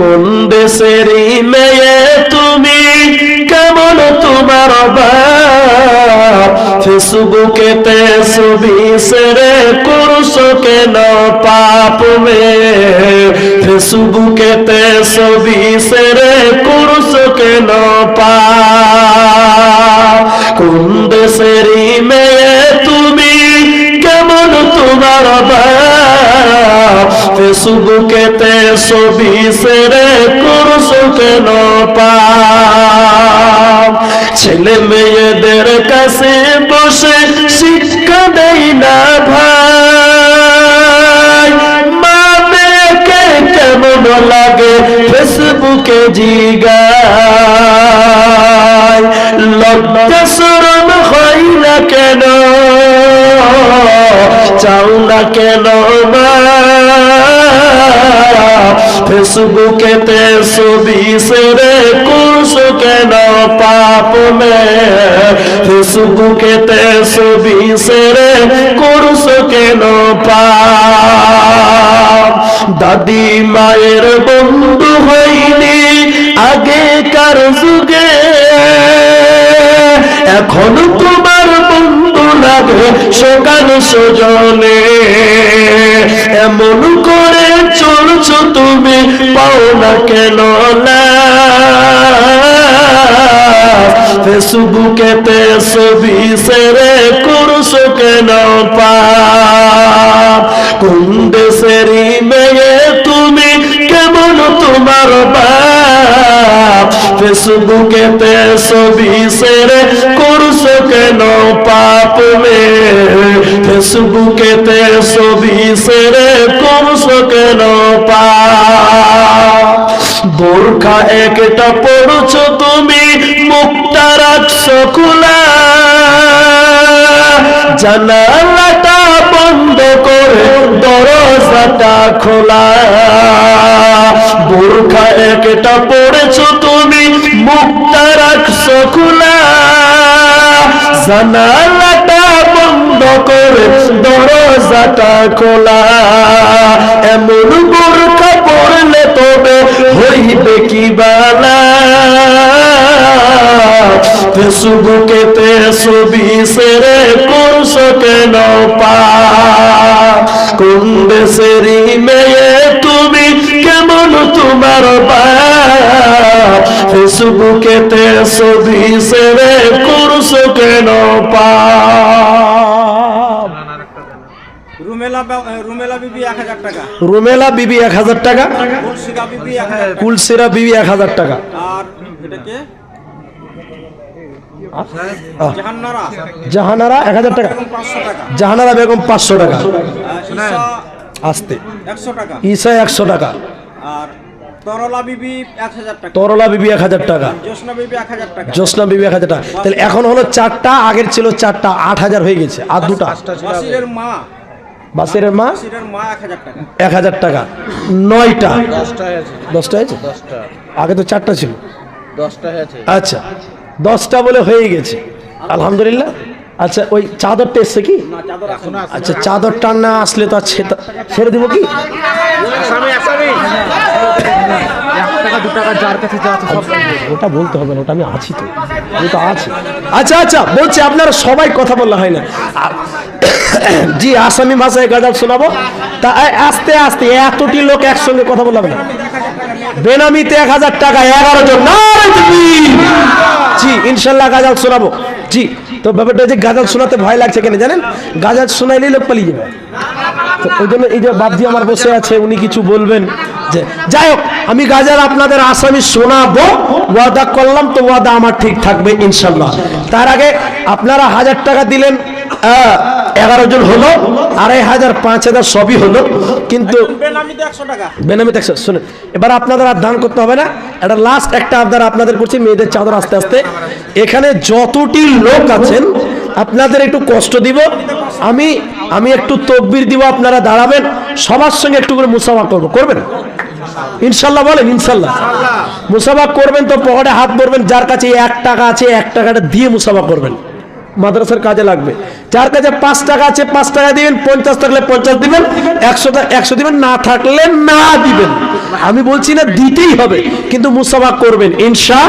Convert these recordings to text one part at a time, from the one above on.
কোন দেশের মেয়ে তুমি? কেমন তোমার বাপ ফেসবুকেতে ছবি সেরে করছ কেন পাপ মে ফেসবুকেতে ছবি সেরে করছ কেন বাপ ফেসবুকেতে ছবি সেরে করছ কেন ছেলে মেয়েদের কাছে বসে শিক্ষা দেই না ভাই। মা মেয়েকে কেমন লাগে ফেসবুকে জিগায় লজ্জা শরম হয় না কেন? চাও না কেন মা কেন পাপ মে? করছ কেন পাপ? দাদি মায়ের বন্ধু হইনি আগেকার যুগে? এখন তোমার বন্ধু লাগে সকাল সজনে। এমন না কেন না ফেসবুকেতে ছবি সেরে করছ কেন পাপ কোন দেশেরই মেয়ে তুমি কেমন তোমার বাপ? ফেসবুকেতে ছবি সেরে করছ কেন পাপ মে ফেসবুকেতে ছবি সেরে করছ কেন পাপ বোরখা একটা পড়ছো তুমি মুখটা রাখছো খোলা জানালাটা বন্ধ করে দরজাটা খোলা। বোরখা একটা পড়েছো তুমি মুখটা রাখছো খোলা জানালাটা বন্ধ করে দরজাটা খোলা। ফেসবুকেতে ছবি সেরে করছ কেন পা। কোন দেশেরই মেয়ে তুমি কেমন তোমার বাপ ফেসবুকেতে ছবি সেরে করছ কেন পা। রুমেলা বিবি এক হাজার টাকা। কুলসিরা বিবি এক হাজার টাকা। আর জাহানারা এক হাজার টাকা। জাহানারা বেগম পাঁচশো টাকা। আসতে। একশো টাকা। ঈসা একশো টাকা। আর তরলা বিবি এক হাজার টাকা। তরলা বিবি এক হাজার টাকা। জোসনা বিবি এক হাজার তাহলে এখন হলো চারটা আগের ছিল চারটা আট হাজার হয়ে গেছে। আর দুটা। বাসিরের মা। বাসের মা? বাসিরের মা এক হাজার টাকা। নয়টা। দশটা। আগে তো চারটা ছিল। আচ্ছা দশটা বলে হয়ে গেছে। আলহামদুলিল্লাহ। আচ্ছা ওই চাদরটা এসছে কি? আচ্ছা চাদরটা না আসলে তো আর ছেড়ে দেবো কি? ওটা বলতে হবে না ওটা আমি আছি তো। আমি তো আছি। আচ্ছা আচ্ছা বলছি আপনারা সবাই কথা বললে হয় না। জি আসামি ভাষায় গাজাল শোনাবো। তা আস্তে আস্তে এতটি লোক একসঙ্গে কথা বললাম না। বেনামিতে এক হাজার টাকা এগারো জন। জি ইনশাল্লাহ গাজাল শোনাবো। জি তো ব্যাপারটা যে গাজাল শোনাতে ভয় লাগছে কেন জানেন? গাজাল শোনাইলেই লোক পালিয়ে যাবে। ওই জন্য এই যে বাপজি আমার বসে আছে, উনি কিছু বলবেন। যে, যাই হোক, আমি গাজার আপনাদের আসামি শোনাবো, ওয়াদা করলাম তো ওয়াদা আমার ঠিক থাকবে ইনশাল্লাহ। তার আগে আপনারা হাজার টাকা দিলেন এগারো জন হলো, আড়াই হাজার, পাঁচ হাজার সবই হলো, কিন্তু বেনামিতে একশো, শুনুন, এবার আপনাদের আর দান করতে হবে না। এটা লাস্ট একটা আবদার আপনাদের করছি, মেয়েদের চাদর আস্তে আস্তে। এখানে যতটি লোক আছেন, আপনাদের একটু কষ্ট দিব। আমি আমি একটু তকবির দিব, আপনারা দাঁড়াবেন, সবার সঙ্গে একটু করে মুসাফা করব। করবেন? ইনশাল্লাহ বলেন, ইনশাল্লাহ। মুসাফা করবেন তো পকেটে হাত ভরবেন, যার কাছে এক টাকা আছে, এক টাকাটা দিয়ে মুসাফা করবেন। মাদ্রাসার কাজে লাগবে। যার কাছে পাঁচ টাকা আছে, পাঁচ টাকা দিবেন, পঞ্চাশ থাকলে পঞ্চাশ দিবেন, একশো একশো দিবেন, না থাকলে না দিবেন। আমি বলছি না দিতেই হবে, কিন্তু মুসাফা করবেন। ইনশা,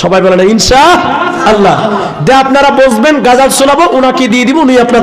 সবাই বলেন, ইনশা আল্লাহ। দে আপনারা বসবেন, গাজাল শোনাবো ওনাকে দিয়ে দিব, উনি আপনার